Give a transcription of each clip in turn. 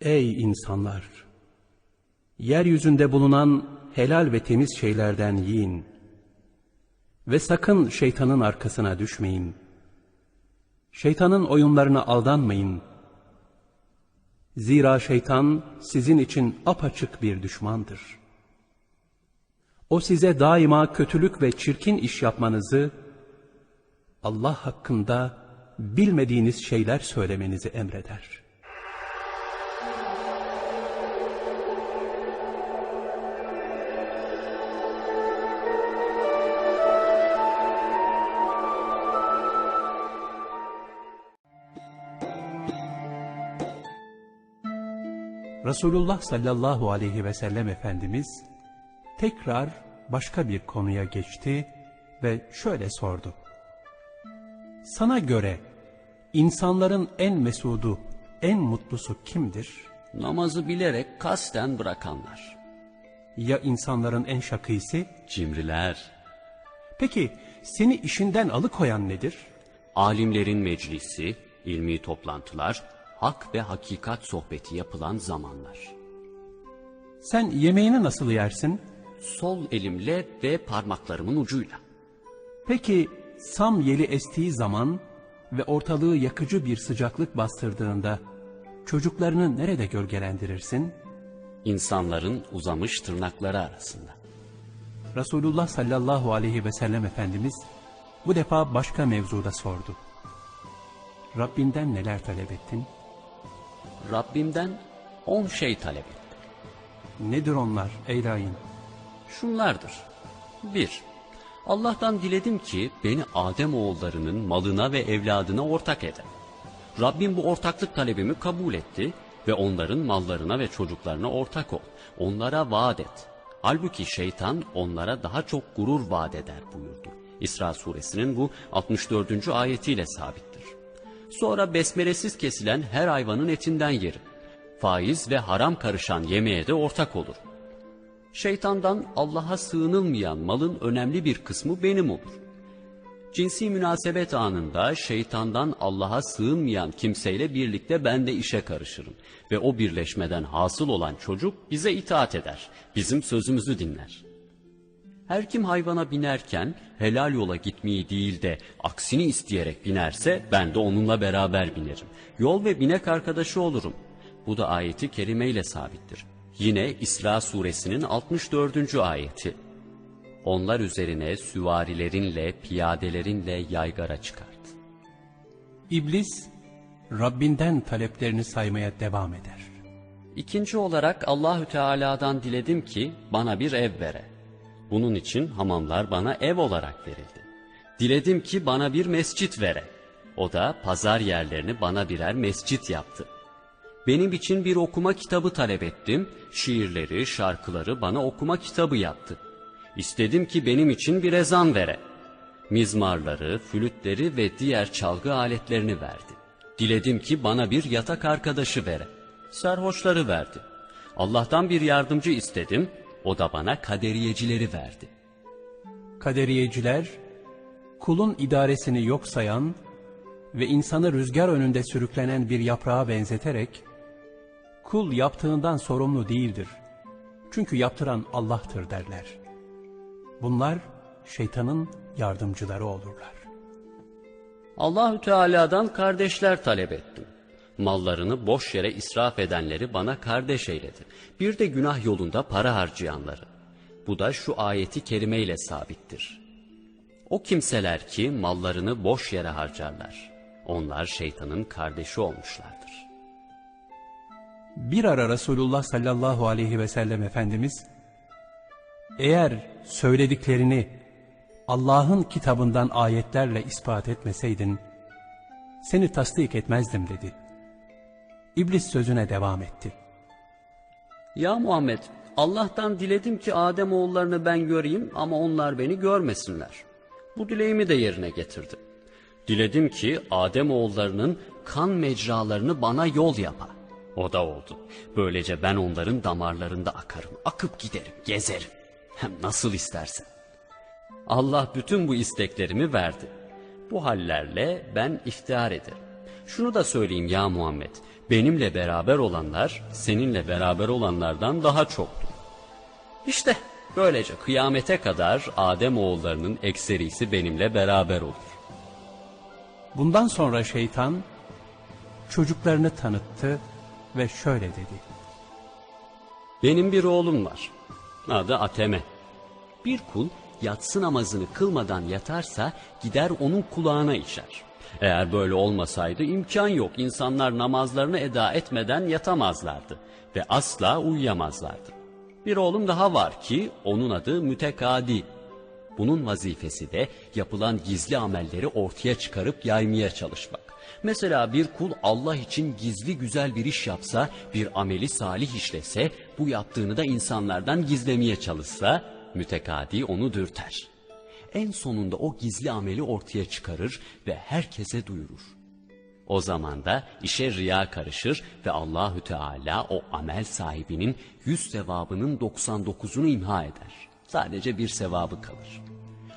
Ey insanlar! Yeryüzünde bulunan helal ve temiz şeylerden yiyin. Ve sakın şeytanın arkasına düşmeyin. Şeytanın oyunlarına aldanmayın. Zira şeytan sizin için apaçık bir düşmandır. O size daima kötülük ve çirkin iş yapmanızı, Allah hakkında bilmediğiniz şeyler söylemenizi emreder. Resulullah sallallahu aleyhi ve sellem Efendimiz tekrar başka bir konuya geçti ve şöyle sordu. Sana göre insanların en mesudu, en mutlusu kimdir? Namazı bilerek kasten bırakanlar. Ya insanların en şakisi? Cimriler. Peki seni işinden alıkoyan nedir? Alimlerin meclisi, ilmi toplantılar, hak ve hakikat sohbeti yapılan zamanlar. Sen yemeğini nasıl yersin? Sol elimle ve parmaklarımın ucuyla. Peki sam yeli estiği zaman ve ortalığı yakıcı bir sıcaklık bastırdığında çocuklarını nerede gölgelendirirsin? İnsanların uzamış tırnakları arasında. Resulullah sallallahu aleyhi ve sellem Efendimiz bu defa başka mevzuda sordu. Rabbinden neler talep ettin? Rabbimden on şey talep ettim. Nedir onlar ey lain? Şunlardır. 1. Allah'tan diledim ki beni Adem oğullarının malına ve evladına ortak eder. Rabbim bu ortaklık talebimi kabul etti ve onların mallarına ve çocuklarına ortak ol. Onlara vaat et. Halbuki şeytan onlara daha çok gurur vaat eder buyurdu. İsra suresinin bu 64. ayetiyle sabittir. Sonra besmelesiz kesilen her hayvanın etinden yerim. Faiz ve haram karışan yemeğe de ortak olur. Şeytandan Allah'a sığınılmayan malın önemli bir kısmı benim olur. Cinsi münasebet anında şeytandan Allah'a sığınmayan kimseyle birlikte ben de işe karışırım. Ve o birleşmeden hasıl olan çocuk bize itaat eder, bizim sözümüzü dinler. Her kim hayvana binerken helal yola gitmeyi değil de aksini isteyerek binerse ben de onunla beraber binerim. Yol ve binek arkadaşı olurum. Bu da ayeti kerimeyle sabittir. Yine İsra suresinin 64. ayeti. Onlar üzerine süvarilerinle, piyadelerinle yaygara çıkart. İblis Rabbinden taleplerini saymaya devam eder. İkinci olarak Allahü Teala'dan diledim ki bana bir ev vere. Bunun için hamamlar bana ev olarak verildi. Diledim ki bana bir mescit vere. O da pazar yerlerini bana birer mescit yaptı. Benim için bir okuma kitabı talep ettim. Şiirleri, şarkıları bana okuma kitabı yaptı. İstedim ki benim için bir ezan vere. Mizmarları, flütleri ve diğer çalgı aletlerini verdi. Diledim ki bana bir yatak arkadaşı vere. Serhoşları verdi. Allah'tan bir yardımcı istedim. O da bana kaderiyecileri verdi. Kaderiyeciler, kulun idaresini yok sayan ve insanı rüzgar önünde sürüklenen bir yaprağa benzeterek, kul yaptığından sorumlu değildir. Çünkü yaptıran Allah'tır derler. Bunlar şeytanın yardımcıları olurlar. Allahü Teala'dan kardeşler talep ettim. Mallarını boş yere israf edenleri bana kardeş eyledi. Bir de günah yolunda para harcayanları. Bu da şu ayeti kerimeyle sabittir. O kimseler ki mallarını boş yere harcarlar. Onlar şeytanın kardeşi olmuşlardır. Bir ara Resulullah sallallahu aleyhi ve sellem Efendimiz, eğer söylediklerini Allah'ın kitabından ayetlerle ispat etmeseydin, seni tasdik etmezdim dedi. İblis sözüne devam etti. Ya Muhammed, Allah'tan diledim ki Adem oğullarını ben göreyim ama onlar beni görmesinler. Bu dileğimi de yerine getirdim. Diledim ki Adem oğullarının kan mecralarını bana yol yapa. O da oldu. Böylece ben onların damarlarında akarım, akıp giderim, gezerim. Hem nasıl istersen. Allah bütün bu isteklerimi verdi. Bu hallerle ben iftihar ederim. Şunu da söyleyeyim ya Muhammed, Benimle beraber olanlar seninle beraber olanlardan daha çoktur. İşte böylece kıyamete kadar Adem oğullarının ekserisi benimle beraber olur. Bundan sonra şeytan çocuklarını tanıttı ve şöyle dedi. Benim bir oğlum var. Adı Ateme. Bir kul yatsı namazını kılmadan yatarsa gider onun kulağına işer. Eğer böyle olmasaydı imkan yok insanlar namazlarını eda etmeden yatamazlardı ve asla uyuyamazlardı. Bir oğlum daha var ki onun adı Mütekadi. Bunun vazifesi de yapılan gizli amelleri ortaya çıkarıp yaymaya çalışmak. Mesela bir kul Allah için gizli güzel bir iş yapsa, bir ameli salih işlese, bu yaptığını da insanlardan gizlemeye çalışsa, mütekadi onu dürter. En sonunda o gizli ameli ortaya çıkarır ve herkese duyurur. O zaman da işe riya karışır ve Allahü Teala o amel sahibinin yüz sevabının 99'unu imha eder. Sadece bir sevabı kalır.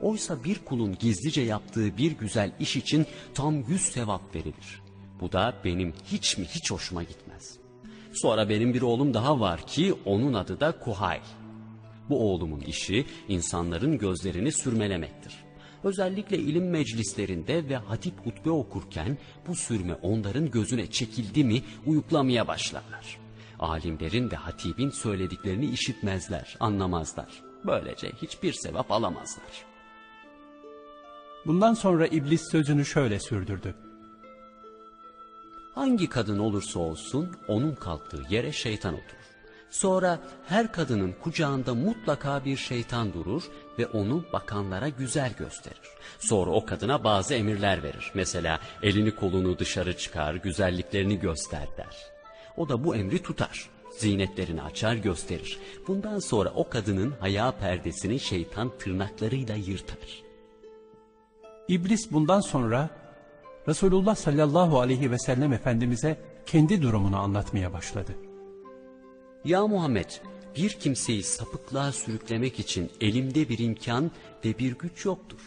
Oysa bir kulun gizlice yaptığı bir güzel iş için tam yüz sevap verilir. Bu da benim hiç mi hiç hoşuma gitmez. Sonra benim bir oğlum daha var ki onun adı da Kuhay. Bu oğlumun işi insanların gözlerini sürmelemektir. Özellikle ilim meclislerinde ve hatip hutbe okurken bu sürme onların gözüne çekildi mi uyuklamaya başlarlar. Alimlerin ve hatibin söylediklerini işitmezler, anlamazlar. Böylece hiçbir sevap alamazlar. Bundan sonra iblis sözünü şöyle sürdürdü. Hangi kadın olursa olsun onun kalktığı yere şeytan oturur. Sonra her kadının kucağında mutlaka bir şeytan durur ve onu bakanlara güzel gösterir. Sonra o kadına bazı emirler verir. Mesela elini kolunu dışarı çıkar, güzelliklerini göster der. O da bu emri tutar. Zinetlerini açar gösterir. Bundan sonra o kadının haya perdesini şeytan tırnaklarıyla yırtar. İblis bundan sonra Resulullah sallallahu aleyhi ve sellem Efendimiz'e kendi durumunu anlatmaya başladı. Ya Muhammed, bir kimseyi sapıklığa sürüklemek için elimde bir imkan ve bir güç yoktur.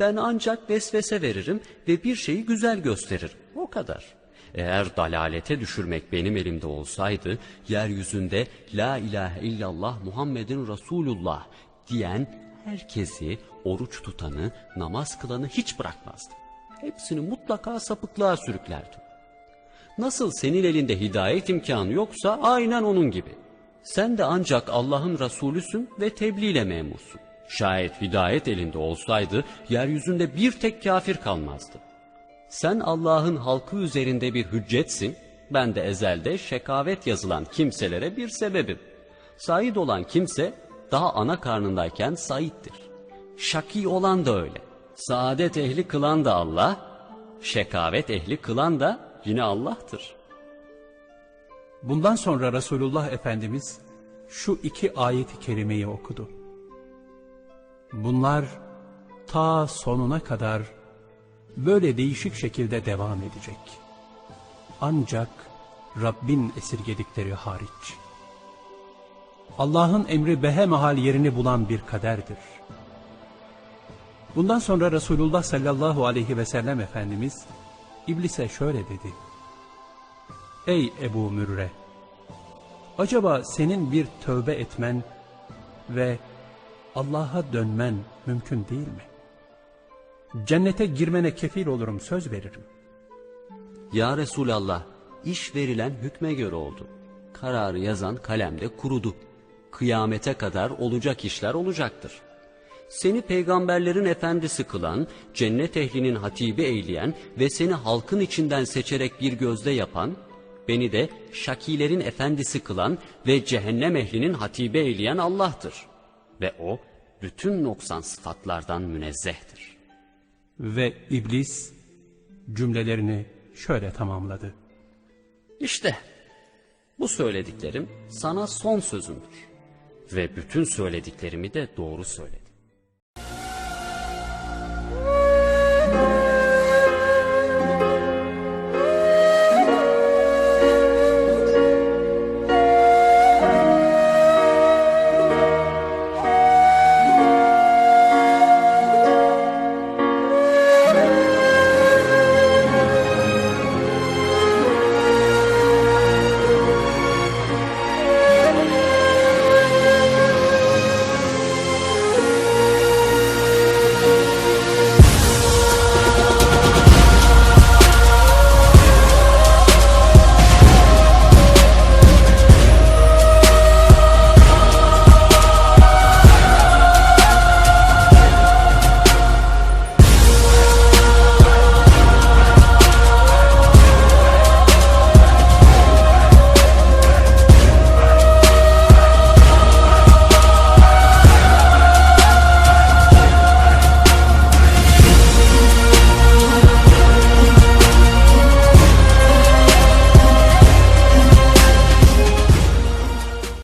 Ben ancak vesvese veririm ve bir şeyi güzel gösteririm. O kadar. Eğer dalalete düşürmek benim elimde olsaydı, yeryüzünde La ilahe illallah Muhammedin Resulullah diyen herkesi, oruç tutanı, namaz kılanı hiç bırakmazdım. Hepsini mutlaka sapıklığa sürüklerdim. Nasıl senin elinde hidayet imkanı yoksa aynen onun gibi. Sen de ancak Allah'ın Resulüsün ve tebliğ ile memursun. Şayet hidayet elinde olsaydı yeryüzünde bir tek kafir kalmazdı. Sen Allah'ın halkı üzerinde bir hüccetsin, ben de ezelde şekavet yazılan kimselere bir sebebim. Said olan kimse daha ana karnındayken saittir. Şaki olan da öyle. Saadet ehli kılan da Allah, şekavet ehli kılan da yine Allah'tır. Bundan sonra Resulullah Efendimiz şu iki ayeti kerimeyi okudu. Bunlar ta sonuna kadar böyle değişik şekilde devam edecek. Ancak Rabbin esirgedikleri hariç. Allah'ın emri behemahal yerini bulan bir kaderdir. Bundan sonra Resulullah sallallahu aleyhi ve sellem Efendimiz İblise şöyle dedi. Ey Ebu Mürre! Acaba senin bir tövbe etmen ve Allah'a dönmen mümkün değil mi? Cennete girmene kefil olurum söz veririm. Ya Resulallah, iş verilen hükme göre oldu. Kararı yazan kalemde kurudu. Kıyamete kadar olacak işler olacaktır. Seni peygamberlerin efendisi kılan, cennet ehlinin hatibi eyleyen ve seni halkın içinden seçerek bir gözde yapan, beni de şakilerin efendisi kılan ve cehennem ehlinin hatibi eyleyen Allah'tır. Ve o, bütün noksan sıfatlardan münezzehtir. Ve iblis cümlelerini şöyle tamamladı. İşte bu söylediklerim sana son sözümdür. Ve bütün söylediklerimi de doğru söyledim.